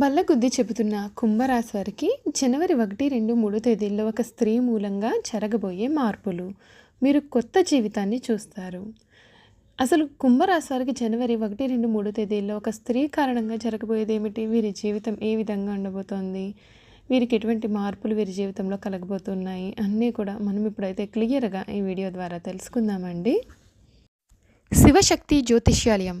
బల్లగుద్ది చెబుతున్న కుంభరాశి వారికి జనవరి ఒకటి రెండు మూడు తేదీల్లో ఒక స్త్రీ మూలంగా జరగబోయే మార్పులు. మీరు కొత్త జీవితాన్ని చూస్తారు. అసలు కుంభరాశి వారికి జనవరి ఒకటి రెండు మూడు తేదీల్లో ఒక స్త్రీ కారణంగా జరగబోయేది ఏమిటి వీరి జీవితం ఏ విధంగా ఉండబోతోంది? వీరికి ఎటువంటి మార్పులు వీరి జీవితంలో కలగబోతున్నాయి? అన్నీ కూడా మనం ఇప్పుడైతే క్లియర్గా ఈ వీడియో ద్వారా తెలుసుకుందామండి. శివశక్తి జ్యోతిష్యాలయం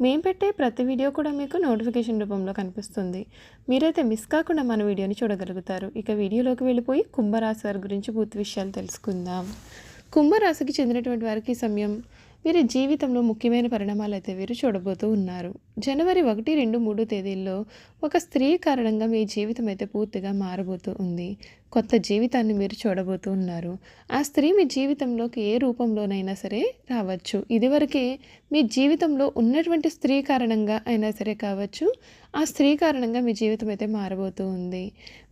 మేము పెట్టే ప్రతి వీడియో కూడా మీకు నోటిఫికేషన్ రూపంలో కనిపిస్తుంది. మీరైతే మిస్ కాకుండా మన వీడియోని చూడగలుగుతారు. ఇక వీడియోలోకి వెళ్ళిపోయి కుంభరాశి వారి గురించి పూర్తి విషయాలు తెలుసుకుందాం. కుంభరాశికి చెందినటువంటి వారికి సమయం వీరి జీవితంలో ముఖ్యమైన పరిణామాలు అయితే వీరు చూడబోతూ ఉన్నారు. జనవరి ఒకటి రెండు మూడు తేదీల్లో ఒక స్త్రీ కారణంగా మీ జీవితం అయితే పూర్తిగా మారబోతూ ఉంది. కొత్త జీవితాన్ని మీరు చూడబోతూ ఉన్నారు. ఆ స్త్రీ మీ జీవితంలోకి ఏ రూపంలోనైనా సరే రావచ్చు. ఇదివరకే మీ జీవితంలో ఉన్నటువంటి స్త్రీ కారణంగా అయినా సరే కావచ్చు. ఆ స్త్రీ కారణంగా మీ జీవితం అయితే మారబోతూ ఉంది.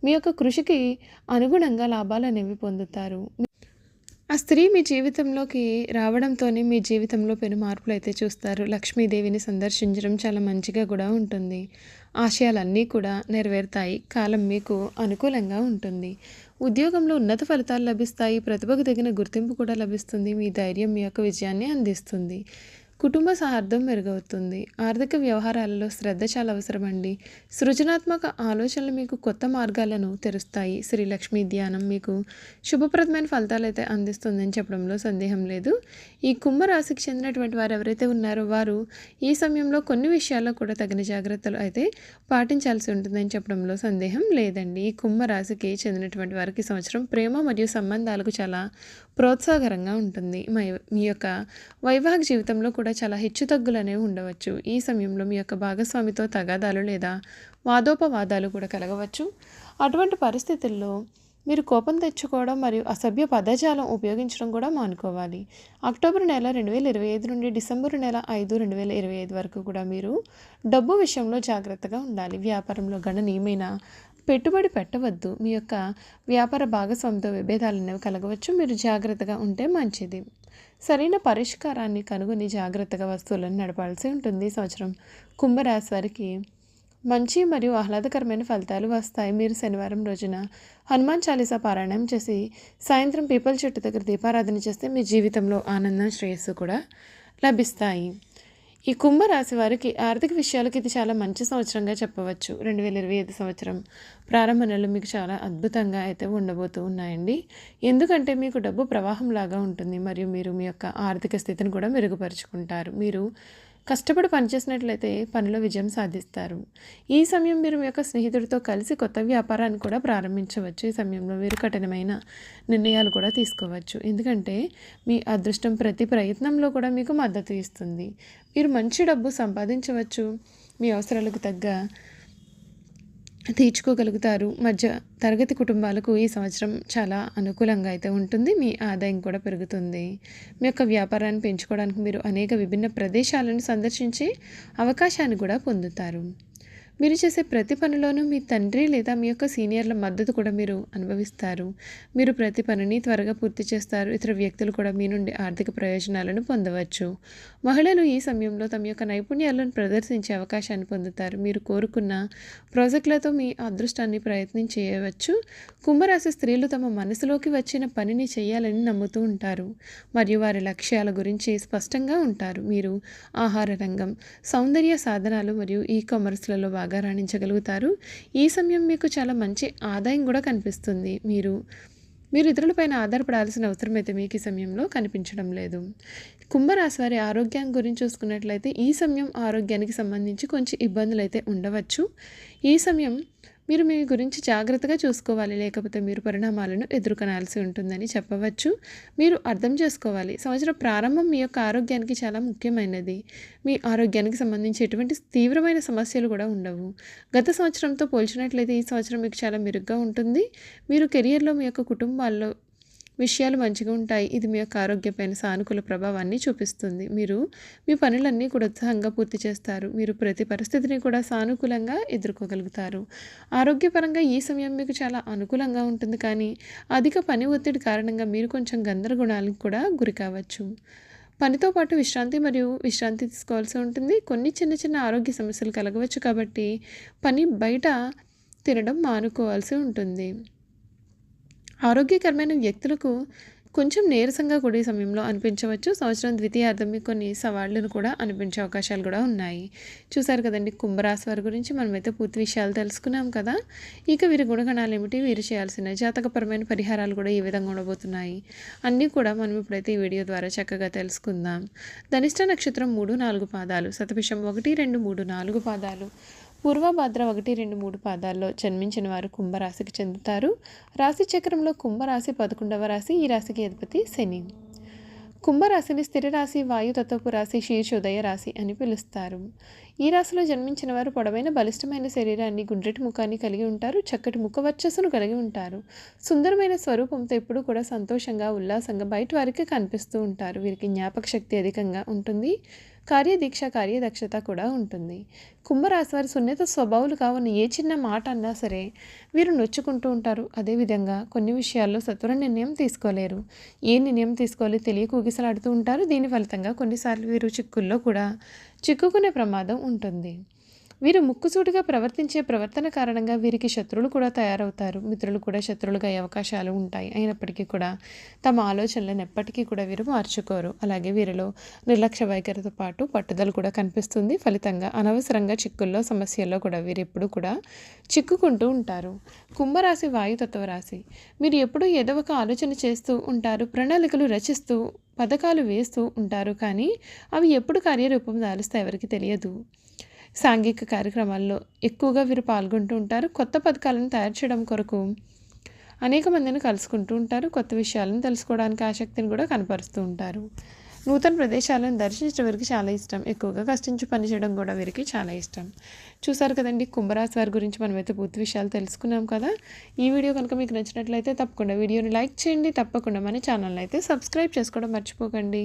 మీ యొక్క కృషికి అనుగుణంగా లాభాలు అనేవి పొందుతారు. ఆ స్త్రీ మీ జీవితంలోకి రావడంతోనే మీ జీవితంలో పెను మార్పులు అయితే చూస్తారు. లక్ష్మీదేవిని సందర్శించడం చాలా మంచిగా కూడా ఉంటుంది. ఆశయాలన్నీ కూడా నెరవేరుతాయి. కాలం మీకు అనుకూలంగా ఉంటుంది. ఉద్యోగంలో ఉన్నత ఫలితాలు లభిస్తాయి. ప్రతిభకు తగిన గుర్తింపు కూడా లభిస్తుంది. మీ ధైర్యం మీ యొక్క విజయాన్ని అందిస్తుంది. కుటుంబ సహార్థం మెరుగవుతుంది. ఆర్థిక వ్యవహారాలలో శ్రద్ధ చాలా అవసరమండి. సృజనాత్మక ఆలోచనలు మీకు కొత్త మార్గాలను తెరుస్తాయి. శ్రీలక్ష్మి ధ్యానం మీకు శుభప్రదమైన ఫలితాలు అయితే అందిస్తుందని చెప్పడంలో సందేహం లేదు. ఈ కుంభరాశికి చెందినటువంటి వారు ఎవరైతే ఉన్నారో వారు ఈ సమయంలో కొన్ని విషయాల్లో కూడా తగిన జాగ్రత్తలు అయితే పాటించాల్సి ఉంటుందని చెప్పడంలో సందేహం లేదండి. ఈ కుంభరాశికి చెందినటువంటి వారికి సంవత్సరం ప్రేమ మరియు సంబంధాలకు చాలా ప్రోత్సాహకరంగా ఉంటుంది. మీ యొక్క వైవాహిక జీవితంలో కూడా చాలా హెచ్చుతగ్గులు అనేవి ఉండవచ్చు. ఈ సమయంలో మీ యొక్క భాగస్వామితో తగాదాలు లేదా వాదోపవాదాలు కూడా కలగవచ్చు. అటువంటి పరిస్థితుల్లో మీరు కోపం తెచ్చుకోవడం మరియు అసభ్య పదజాలం ఉపయోగించడం కూడా మానుకోవాలి. అక్టోబర్ నెల రెండు వేల ఇరవై ఐదు నుండి డిసెంబర్ నెల ఐదు రెండు వేల ఇరవై ఐదు వరకు కూడా మీరు డబ్బు విషయంలో జాగ్రత్తగా ఉండాలి. వ్యాపారంలో గణనీయమైన పెట్టుబడి పెట్టవద్దు. మీ యొక్క వ్యాపార భాగస్వామితో విభేదాలు అనేవి కలగవచ్చు. మీరు జాగ్రత్తగా ఉంటే మంచిది. సరైన పరిష్కారాన్ని కనుగొని జాగ్రత్తగా వస్తువులను నడపాల్సి ఉంటుంది. సంవత్సరం కుంభరాశి వారికి మంచి మరియు ఆహ్లాదకరమైన ఫలితాలు వస్తాయి. మీరు శనివారం రోజున హనుమాన్ చాలీసా పారాయణం చేసి సాయంత్రం పీపల్ చెట్టు దగ్గర దీపారాధన చేస్తే మీ జీవితంలో ఆనందం శ్రేయస్సు కూడా లభిస్తాయి. ఈ కుంభరాశి వారికి ఆర్థిక విషయాలకి ఇది చాలా మంచి సంవత్సరంగా చెప్పవచ్చు. రెండు వేల ఇరవై ఐదు సంవత్సరం ప్రారంభ నెలలు మీకు చాలా అద్భుతంగా అయితే ఉండబోతూ ఉన్నాయండి. ఎందుకంటే మీకు డబ్బు ప్రవాహం లాగా ఉంటుంది. మరియు మీరు మీ యొక్క ఆర్థిక స్థితిని కూడా మెరుగుపరుచుకుంటారు. మీరు కష్టపడి పనిచేసినట్లయితే పనిలో విజయం సాధిస్తారు. ఈ సమయం మీరు మీ యొక్క స్నేహితుడితో కలిసి కొత్త వ్యాపారాన్ని కూడా ప్రారంభించవచ్చు. ఈ సమయంలో మీరు కఠినమైన నిర్ణయాలు కూడా తీసుకోవచ్చు. ఎందుకంటే మీ అదృష్టం ప్రతి ప్రయత్నంలో కూడా మీకు మద్దతు ఇస్తుంది. మీరు మంచి డబ్బు సంపాదించవచ్చు. మీ అవసరాలకు తగ్గ తీర్చుకోగలుగుతారు. మధ్య తరగతి కుటుంబాలకు ఈ సంవత్సరం చాలా అనుకూలంగా అయితే ఉంటుంది. మీ ఆదాయం కూడా పెరుగుతుంది. మీ యొక్క వ్యాపారాన్ని పెంచుకోవడానికి మీరు అనేక విభిన్న ప్రదేశాలను సందర్శించే అవకాశాన్ని కూడా పొందుతారు. మీరు చేసే ప్రతి పనిలోనూ మీ తండ్రి లేదా మీ యొక్క సీనియర్ల మద్దతు కూడా మీరు అనుభవిస్తారు. మీరు ప్రతి పనిని త్వరగా పూర్తి చేస్తారు. ఇతర వ్యక్తులు కూడా మీ నుండి ఆర్థిక ప్రయోజనాలను పొందవచ్చు. మహిళలు ఈ సమయంలో తమ యొక్క నైపుణ్యాలను ప్రదర్శించే అవకాశాన్ని పొందుతారు. మీరు కోరుకున్న ప్రాజెక్టులతో మీ అదృష్టాన్ని ప్రయత్నం చేయవచ్చు. కుంభరాశి స్త్రీలు తమ మనసులోకి వచ్చిన పనిని చేయాలని నమ్ముతూ ఉంటారు. మరియు వారి లక్ష్యాల గురించి స్పష్టంగా ఉంటారు. మీరు ఆహార రంగం సౌందర్య సాధనాలు మరియు ఈ కామర్స్లలో బాగా రాణించగలుగుతారు. ఈ సమయం మీకు చాలా మంచి ఆదాయం కూడా కనిపిస్తుంది. మీరు మీరు ఇతరులపైన ఆధారపడాల్సిన అవసరం అయితే మీకు ఈ సమయంలో కనిపించడం లేదు. కుంభరాశి వారి ఆరోగ్యం గురించి చూసుకున్నట్లయితే ఈ సమయం ఆరోగ్యానికి సంబంధించి కొంచెం ఇబ్బందులు అయితే ఉండవచ్చు. ఈ సమయం మీరు మీ గురించి జాగ్రత్తగా చూసుకోవాలి. లేకపోతే మీరు పరిణామాలను ఎదుర్కొనాల్సి ఉంటుందని చెప్పవచ్చు. మీరు అర్థం చేసుకోవాలి. సంవత్సరం ప్రారంభం మీ యొక్క ఆరోగ్యానికి చాలా ముఖ్యమైనది. మీ ఆరోగ్యానికి సంబంధించి ఎటువంటి తీవ్రమైన సమస్యలు కూడా ఉండవు. గత సంవత్సరంతో పోల్చినట్లయితే ఈ సంవత్సరం మీకు చాలా మెరుగ్గా ఉంటుంది. మీరు కెరియర్లో మీ యొక్క కుటుంబాల్లో విషయాలు మంచిగా ఉంటాయి. ఇది మీ యొక్క ఆరోగ్యపైన సానుకూల ప్రభావాన్ని చూపిస్తుంది. మీరు మీ పనులన్నీ కూడా ఉత్సాహంగా పూర్తి చేస్తారు. మీరు ప్రతి పరిస్థితిని కూడా సానుకూలంగా ఎదుర్కోగలుగుతారు. ఆరోగ్యపరంగా ఈ సమయం మీకు చాలా అనుకూలంగా ఉంటుంది. కానీ అధిక పని ఒత్తిడి కారణంగా మీరు కొంచెం గందరగోళాలకు కూడా గురి కావచ్చు. పనితో పాటు విశ్రాంతి మరియు విశ్రాంతి తీసుకోవాల్సి ఉంటుంది. కొన్ని చిన్న చిన్న ఆరోగ్య సమస్యలు కలగవచ్చు. కాబట్టి పని బయట తినడం మానుకోవాల్సి ఉంటుంది. ఆరోగ్యకరమైన వ్యక్తులకు కొంచెం నీరసంగా కూడా సమయంలో అనిపించవచ్చు. సంవత్సరం ద్వితీయార్థం మీ కొన్ని సవాళ్ళను కూడా అనిపించే అవకాశాలు కూడా ఉన్నాయి. చూసారు కదండి కుంభరాశి వారి గురించి మనమైతే పూర్తి విషయాలు తెలుసుకున్నాం కదా. ఇక వీరి గుణగణాలు ఏమిటి? వీరు చేయాల్సిన జాతకపరమైన పరిహారాలు కూడా ఏ విధంగా ఉండబోతున్నాయి. అన్నీ కూడా మనం ఇప్పుడైతే ఈ వీడియో ద్వారా చక్కగా తెలుసుకుందాం. ధనిష్ట నక్షత్రం మూడు నాలుగు పాదాలు శతభిషం ఒకటి రెండు మూడు నాలుగు పాదాలు పూర్వభద్ర ఒకటి రెండు మూడు పాదాల్లో జన్మించిన వారు కుంభరాశికి చెందుతారు. రాశి చక్రంలో కుంభరాశి పదకొండవ రాశి ఈ రాశికి అధిపతి శని. కుంభరాశిని స్థిర రాశి వాయుతత్వపు రాశి శీర్షోదయ రాశి అని పిలుస్తారు. ఈ రాశిలో జన్మించిన వారు పొడవైన బలిష్టమైన శరీరాన్ని గుండ్రటి ముఖాన్ని కలిగి ఉంటారు చక్కటి ముఖ వర్చస్సును కలిగి ఉంటారు. సుందరమైన స్వరూపంతో ఎప్పుడూ కూడా సంతోషంగా ఉల్లాసంగా బయట వారికి కనిపిస్తూ ఉంటారు. వీరికి జ్ఞాపక శక్తి అధికంగా ఉంటుంది. కార్యదీక్ష కార్యదక్షత కూడా ఉంటుంది. కుంభరాశి వారి సున్నిత స్వభావాలు కావున ఏ చిన్న మాట అన్నా సరే వీరు నొచ్చుకుంటూ ఉంటారు. అదేవిధంగా కొన్ని విషయాల్లో సత్వర నిర్ణయం తీసుకోలేరు. ఏ నిర్ణయం తీసుకోవాలి తెలియక ఊగిసలాడుతూ ఉంటారు. దీని ఫలితంగా కొన్నిసార్లు వీరు చిక్కుల్లో కూడా చిక్కుకునే ప్రమాదం ఉంటుంది. వీరు ముక్కుసూటిగా ప్రవర్తించే ప్రవర్తన కారణంగా వీరికి శత్రువులు కూడా తయారవుతారు. మిత్రులు కూడా శత్రువులుగా అయ్యే అవకాశాలు ఉంటాయి. అయినప్పటికీ కూడా తమ ఆలోచనలను ఎప్పటికీ కూడా వీరు మార్చుకోరు. అలాగే వీరిలో నిర్లక్ష్య వైఖరితో పాటు పట్టుదల కూడా కనిపిస్తుంది. ఫలితంగా అనవసరంగా చిక్కుల్లో సమస్యల్లో కూడా వీరు ఎప్పుడు కూడా చిక్కుకుంటూ ఉంటారు. కుంభరాశి వాయుతత్వ రాశి. మీరు ఎప్పుడూ ఏదో ఒక ఆలోచన చేస్తూ ఉంటారు. ప్రణాళికలు రచిస్తూ పథకాలు వేస్తూ ఉంటారు కానీ అవి ఎప్పుడు కార్యరూపం దాలుస్తాయి ఎవరికి తెలియదు. సాంఘిక కార్యక్రమాల్లో ఎక్కువగా వీరు పాల్గొంటూ ఉంటారు. కొత్త పథకాలను తయారు చేయడం కొరకు అనేక మందిని కలుసుకుంటూ ఉంటారు. కొత్త విషయాలను తెలుసుకోవడానికి ఆసక్తిని కూడా కనపరుస్తూ ఉంటారు. నూతన ప్రదేశాలను దర్శించడం వీరికి చాలా ఇష్టం. ఎక్కువగా కష్టించి పనిచేయడం కూడా వీరికి చాలా ఇష్టం. చూసారు కదండి కుంభరాశి వారి గురించి మనమైతే పూర్తి విషయాలు తెలుసుకున్నాం కదా. ఈ వీడియో కనుక మీకు నచ్చినట్లయితే తప్పకుండా వీడియోని లైక్ చేయండి. తప్పకుండా మన ఛానల్ని అయితే సబ్స్క్రైబ్ చేసుకోవడం మర్చిపోకండి.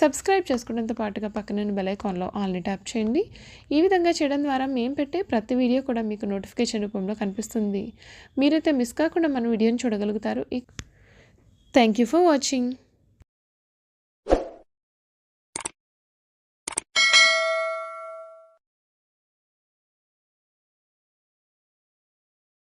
సబ్స్క్రైబ్ చేసుకోవడంతో పాటుగా పక్కన బెల్ ఐకాన్లో ఆల్ని ట్యాప్ చేయండి. ఈ విధంగా చేయడం ద్వారా మేము పెట్టే ప్రతి వీడియో కూడా మీకు నోటిఫికేషన్ రూపంలో కనిపిస్తుంది. మీరైతే మిస్ కాకుండా మన వీడియోని చూడగలుగుతారు. Thank you for watching